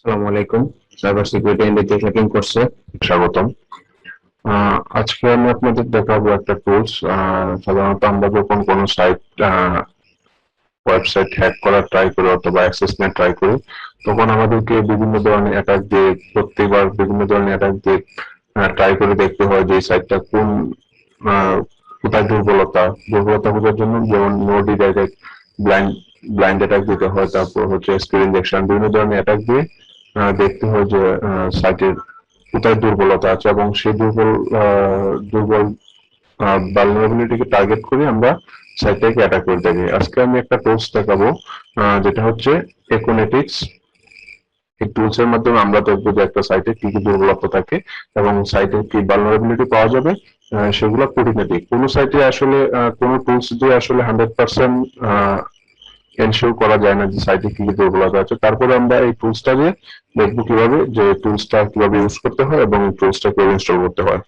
আসসালামু আলাইকুম। Cyber security in hacking কোর্সে স্বাগতম। আজকে আমি আপনাদের দেখাবো একটা টুলস সাধারণত আমরা যখন কোনো সাইট ওয়েবসাইট হ্যাক করার ট্রাই করি অথবা অ্যাক্সেস নেট ট্রাই করি, তখন আমাদেরকে বিভিন্ন ধরনের অ্যাটাক দিয়ে, প্রত্যেকবার বিভিন্ন ধরনের অ্যাটাক দিয়ে ট্রাই করে দেখতে হয় যে সাইটটা কোন কোথায় দুর্বলতা। দুর্বলতা বোঝার জন্য যেমন no redirect blind blind attack দিতে হয়, তারপর হচ্ছে স্ক্রিন ইনজেকশন বিভিন্ন ধরনের অ্যাটাক দিয়ে দেখতে হয় যে সাইটের কোথায় দুর্বলতা আছে এবং সেই দুর্বল দুর্বল ভালনারেবিলিটিকে টার্গেট করে আমরা সাইটটাকে অ্যাটাক করে থাকি। আজকে আমি একটা টুলস দেখাবো যেটা হচ্ছে একোনেটিক্স এই টুলস এর মাধ্যমে আমরা দেখব যে একটা সাইটে কি কি দুর্বলতা থাকে এবং সাইটে কি ভালনারেবিলিটি পাওয়া যাবে সেগুলো পরিণতি কোনো সাইটে আসলে কোনো টুলস দিয়ে আসলে হান্ড্রেড পার্সেন্ট এনশিওর করা যায় না যে সাইটে কি কি দুর্বলতা আছে। তারপরে আমরা এই টুলসটা দিয়ে দেখব কীভাবে যে টুলসটা কীভাবে ইউজ করতে হয় এবং টুলসটা কীভাবে ইনস্টল করতে হয়।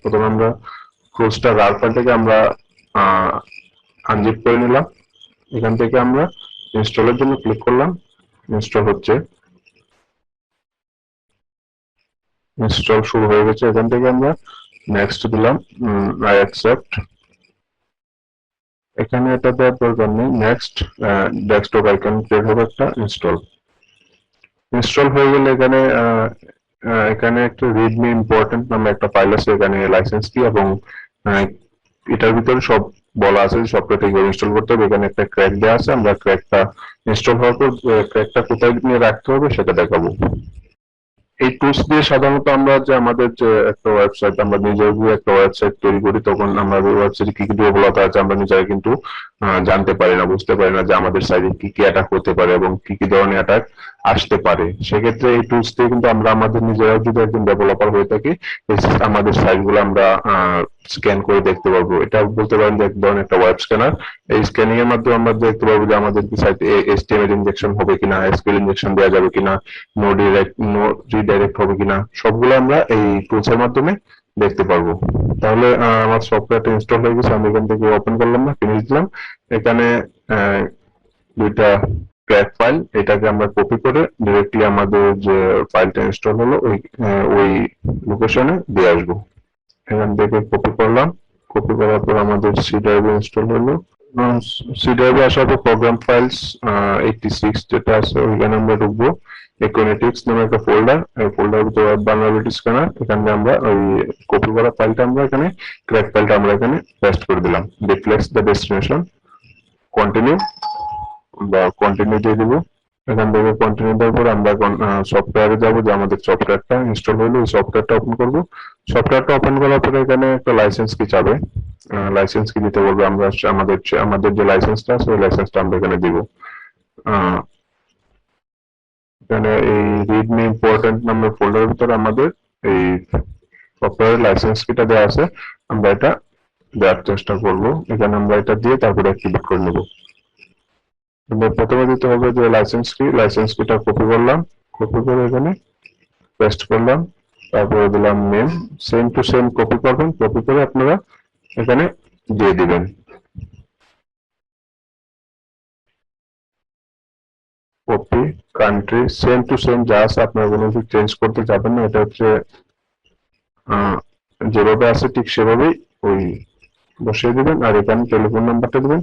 প্রথমে আমরা টুলসটা থেকে আমরা আনজিপ করে নিলাম। এখান থেকে আমরা ইনস্টলের জন্য ক্লিক করলাম। ইনস্টল হচ্ছে। ইনস্টল শুরু হয়ে গেছে। এখান থেকে আমরা নেক্সট দিলাম আই অ্যাকসেপ্ট এখানে এটা দেওয়ার দরকার নেই। নেক্সট ডেস্কটপ আইকন ক্রিয়েট হবে একটা ইনস্টল ইনস্টল হয়ে গেলে এখানে এখানে একটা রিডমি ইম্পর্টেন্ট নামে একটা ফাইল আছে, এখানে লাইসেন্স কি এবং এটার ভিতরে সব বলা আছে সফটওয়্যারটা কীভাবে ইনস্টল করতে হবে। এখানে একটা ক্র্যাক দেওয়া আছে। আমরা ক্র্যাকটা ইনস্টল হওয়ার পর ক্র্যাকটা কোথায় নিয়ে রাখতে হবে সেটা দেখাবো। এই টুলস দিয়ে সাধারণত আমরা যে আমাদের যে একটা ওয়েবসাইট আমরা নিজের একটা ওয়েবসাইট তৈরি করি, তখন আমরা ওয়েবসাইটে কি কি দুর্বলতা আছে আমরা নিজেরা কিন্তু জানতে পারি না, বুঝতে পারি না যে আমাদের সাইটে কি কি অ্যাটাক হতে পারে এবং কি কি ধরনের অ্যাটাক আসতে পারে। সেক্ষেত্রে এই টুলস দিয়ে কিন্তু আমরা আমাদের নিজেরাও যদি একজন ডেভেলপার হয়ে থাকি আমাদের সাইটগুলো আমরা স্ক্যান করে দেখতে পারব। এটা বলতে পারেন যে এক ধরনের একটা ওয়েব স্ক্যানার এই স্ক্যানিং এর মাধ্যমে আমরা দেখতে পারব যে আমাদের সাইটে এসটিএমএল ইনজেকশন হবে কিনা এসকিউএল ইনজেকশন দেওয়া যাবে কিনা নো ডিরেক্ট নো রিডাইরেক্ট হবে কিনা, সবগুলো আমরা এই টুলস এর মাধ্যমে দেখতে পারব। তাহলে আমার সফটওয়্যারটা ইনস্টল হয়ে গেছে, আমি এখান থেকে ওপেন করলাম না ফিনিশ দিলাম। এখানে দুইটা ক্র্যাক ফাইল এটাকে আমরা কপি করে ডিরেক্টলি আমাদের যে ফাইলটা ইনস্টল হলো, ওই ওই লোকেশনে দিয়ে আসব। এখান থেকে কপি করলাম কপি করার পর আমাদের সি ড্রাইভে ইনস্টল হলো। সি ড্রাইভে আসার পর প্রোগ্রাম ফাইলস এইটটি সিক্স যেটা আছে, ওইখানে আমরা ঢুকবো। একোনেটিক্স নামে একটা ফোল্ডার ফোল্ডার ভিতরে ভালনারেবিলিটি স্ক্যানার এখানে আমরা ওই কপি করা ফাইলটা আমরা এখানে ক্র্যাক ফাইলটা আমরা এখানে পেস্ট করে দিলাম। রিফ্লেক্স দ্য ডেস্টিনেশন কন্টিনিউ বা কন্টিনিউ দিয়ে দিব। এখান থেকে কন্টিনিউ দেওয়ার পর আমরা সফটওয়্যারে যাব, যে আমাদের সফটওয়্যারটা ইনস্টল হলো ওই সফটওয়্যারটা ওপেন করব। সফটওয়্যারটা ওপেন করার পরে এখানে একটা লাইসেন্স কি চাবে। লাইসেন্স কি দিতে বলবে আমরা আমাদের আমাদের যে লাইসেন্সটা আছে, ওই লাইসেন্সটা আমরা এখানে দিব। এখানে এই রিডমি ইম্পর্টেন্ট নামের ফোল্ডারের ভিতরে আমাদের এই সফটওয়্যার লাইসেন্স কিটা দেওয়া আছে। আমরা এটা দেওয়ার চেষ্টা করব। এখানে আমরা এটা দিয়ে তারপরে অ্যাক্টিভেট করে নেব। প্রথমে দিতে হবে যে লাইসেন্স কি লাইসেন্স কিটা কপি করলাম। কপি করে এখানে পেস্ট করলাম। তারপরে দিলাম name same to same copy করবেন। কপি করে আপনারা এখানে দিয়ে দিবেন। Copy country same to same যা আছে কোনো কিছু চেঞ্জ করতে যাবেন না, এটা হচ্ছে যেভাবে আছে ঠিক সেভাবেই ওই বসিয়ে দিবেন, আর এখানে টেলিফোন নাম্বারটা দিবেন।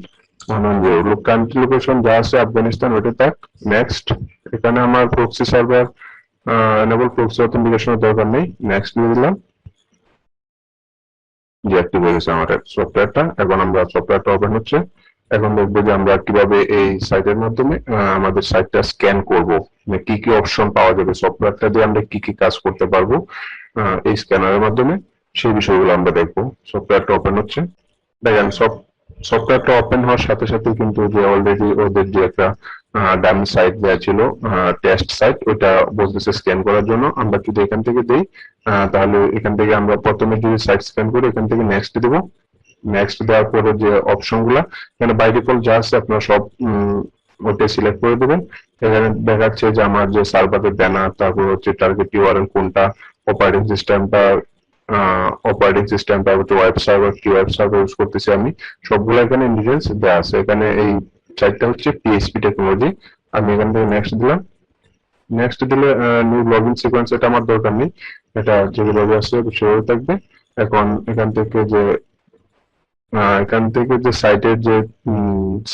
কান্ট্রি লোকেশন যা আছে, আফগানিস্তান ওটা থাক নেক্সট এখানে আমার প্রক্সি সার্ভার এনেবল প্রক্সি অথেন্টিকেশনের দরকার নেই নেক্সট দিয়ে দিলাম। যে অ্যাক্টিভ হয়ে গেছে আমার সফটওয়্যারটা এখন আমরা সফটওয়্যারটা ওপেন হচ্ছে। এখন দেখব যে আমরা কীভাবে এই সাইটের মাধ্যমে আমাদের সাইটটা স্ক্যান করব। মানে কি কি অপশন পাওয়া যাবে সফটওয়্যারটা দিয়ে আমরা কি কি কাজ করতে পারব এই স্ক্যানারের মাধ্যমে, সেই বিষয়গুলো আমরা দেখব। সফটওয়্যারটা ওপেন হচ্ছে। দেখেন, সব সফটওয়্যারটা ওপেন হওয়ার সাথে সাথে কিন্তু যে অলরেডি ওদের যে একটা ডামি সাইট দেওয়া ছিল টেস্ট সাইট ওটা বলতেছে স্ক্যান করার জন্য। আমরা যদি এখান থেকে দেই তাহলে এখান থেকে আমরা প্রথমে যদি সাইট স্ক্যান করি, এখান থেকে নেক্সট দিব। নেক্সট দেওয়ার পরে যে অপশনগুলা, এখানে বাই ডিফল্ট যা আছে আপনারা সব ওটাই সিলেক্ট করে দেবেন। এখানে দেখাচ্ছে যে আমার যে সার্ভারের ব্যানার তারপর হচ্ছে টার্গেট ইউআরএল কোনটা অপারেটিং সিস্টেমটা অপারেটিং সিস্টেম তারপর হচ্ছে ওয়েব সার্ভার কি ওয়েব সার্ভার ইউজ করতেছি আমি, সবগুলো এখানে ডিটেলস দেওয়া আছে। এখানে এই সাইটটা হচ্ছে পিএসপি টেকনোলজি আমি এখান থেকে নেক্সট দিলাম। নেক্সট দিলে নিউ লগইন সিকোয়েন্স এটা আমার দরকার নেই। এটা যেভাবে আছে সেভাবে থাকবে। এখন এখান থেকে যে এখান থেকে যে সাইটের যে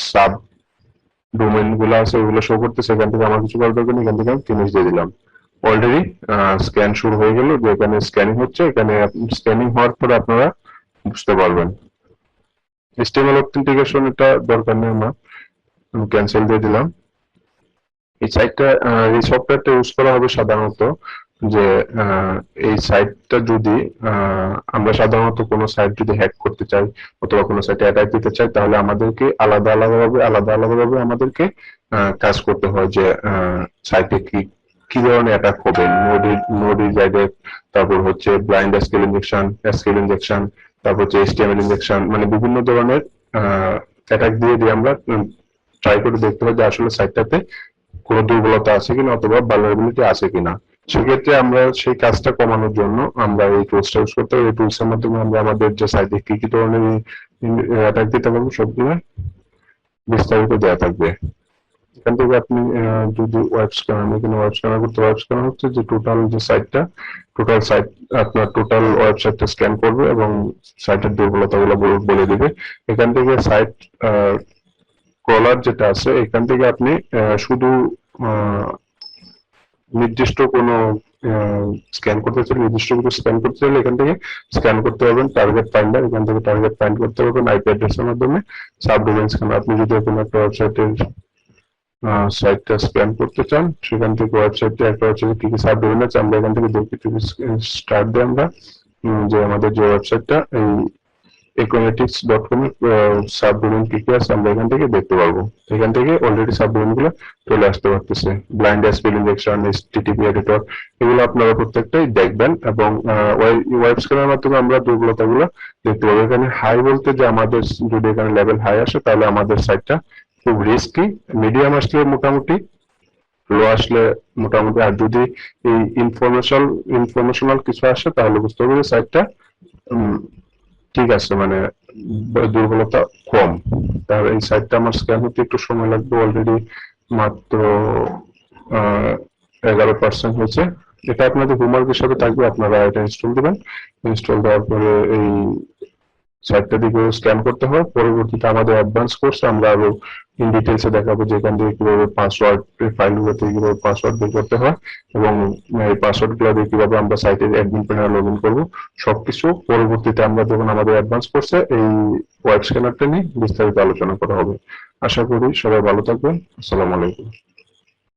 সাব ডোমেনগুলো আছে ওগুলো শো করতেছে, এখান থেকে আমার কিছু করার দরকার এখান থেকে আমি ফিনিশ দিয়ে দিলাম। অলরেডি স্ক্যান শুরু হয়ে গেল, যে এখানে স্ক্যানিং হচ্ছে, এখানে স্ক্যানিং হওয়ার পরে আপনারা বুঝতে পারবেন। HTML অথেন্টিকেশন এটা দরকার নেই আমার, আমি ক্যান্সেল দিয়ে দিলাম। এই সাইটটা এই সফটওয়্যারটা ইউজ করা হবে সাধারণত যে এই সাইটটা যদি আমরা সাধারণত কোনো সাইট যদি হ্যাক করতে চাই অথবা কোনো সাইটে অ্যাটাক দিতে চাই তাহলে আমাদেরকে আলাদা আলাদাভাবে আলাদা আলাদাভাবে আমাদেরকে আহ, কাজ করতে হয় যে সাইটে কি কি ধরনের অ্যাটাক হবে। নোড নোড রিজাইডেড তারপর হচ্ছে blind scale injection scale injection তারপর হচ্ছে এইচটিএমএল ইনজেকশন মানে বিভিন্ন ধরনের অ্যাটাক দিয়ে দিয়ে আমরা ট্রাই করে দেখতে হয় যে আসলে সাইটটাতে কোনো দুর্বলতা আছে কিনা অথবা ভালোবিলিটি আছে কিনা। সেক্ষেত্রে আমরা সেই কাজটা কমানোর জন্য আমরা এই টুলসটা ইউজ করতে হবে এই টুলস এর মাধ্যমে আমরা আমাদের যে সাইটে কি কি ধরনের অ্যাটাক দিতে পারব সবগুলো বিস্তারিত দেওয়া থাকবে। এখান থেকে আপনি যদি ওয়েব স্ক্যানার এখানে ওয়েব স্ক্যানার করতে ওয়েব স্ক্যানার হচ্ছে যে টোটাল যে সাইটটা টোটাল সাইট আপনার টোটাল ওয়েবসাইটটা স্ক্যান করবে এবং সাইটের দুর্বলতাগুলো বলে- বলে দিবে। এখান থেকে সাইট ক্রলার যেটা আছে, এখান থেকে আপনি শুধু নির্দিষ্ট কোনো স্ক্যান করতে চাইলে, নির্দিষ্ট কিছু স্ক্যান করতে চাইলে এখান থেকে স্ক্যান করতে পারবেন টার্গেট ফাইন্ডার এখান থেকে টার্গেট ফাইন্ড করতে পারবেন আইপি অ্যাড্রেসের মাধ্যমে। সাবডোমেন স্ক্যান আপনি যদি কোনো একটা ওয়েবসাইটের সাইটটা স্ক্যান করতে চান, সেখান থেকে ওয়েবসাইটে একটা ওয়েবসাইটে কি কি সাবডোমেন আছে, আমরা এখান থেকে দেখি স্টার্ট দিই আমরা। যে আমাদের যে ওয়েবসাইটটা এই econometrics ডট কম সাবডোমেন আমরা এখান থেকে দেখতে পারব। এখান থেকে অলরেডি সাবডোমেনগুলো চলে আসতে পারতেছে। Blind spell injection STTP editor এগুলো আপনারা প্রত্যেকটাই দেখবেন এবং ওয়েব স্ক্যানের মাধ্যমে আমরা দুর্বলতাগুলো দেখতে পাবো এখানে হাই বলতে যে আমাদের, যদি এখানে লেভেল হাই আসে, তাহলে আমাদের সাইটটা খুব রিস্কি মিডিয়াম আসলে মোটামুটি লো আসলে মোটামুটি। আর যদি এই ইনফরমেশন ইনফরমেশনাল কিছু আসে, তাহলে বুঝতে হবে সাইটটা ঠিক আছে মানে দুর্বলতা কম। তার এই সাইডটা আমার স্ক্যান হতে একটু সময় লাগবে অলরেডি মাত্র এগারো পার্সেন্ট হয়েছে। এটা আপনাদের হোমওয়ার্ক হিসাবে থাকবে, আপনারা এটা ইনস্টল দেবেন। ইনস্টল দেওয়ার পরে এই সাইটটা দিকে স্ক্যান করতে হয়, পরবর্তীতে আমাদের অ্যাডভান্স কোর্স আমরা আরও ইন ডিটেলসে দেখাবো যেখান থেকে কীভাবে পাসওয়ার্ড ফাইলগুলো থেকে কীভাবে পাসওয়ার্ড বের করতে হয় এবং এই পাসওয়ার্ডগুলো দিয়ে কীভাবে আমরা সাইটের অ্যাডমিন প্যানেল লগ ইন করব, সবকিছু পরবর্তীতে আমরা যখন আমাদের অ্যাডভান্স কোর্সে এই ওয়েব স্ক্যানারটা নিয়ে বিস্তারিত আলোচনা করা হবে। আশা করি সবাই ভালো থাকবেন। আসসালামু আলাইকুম।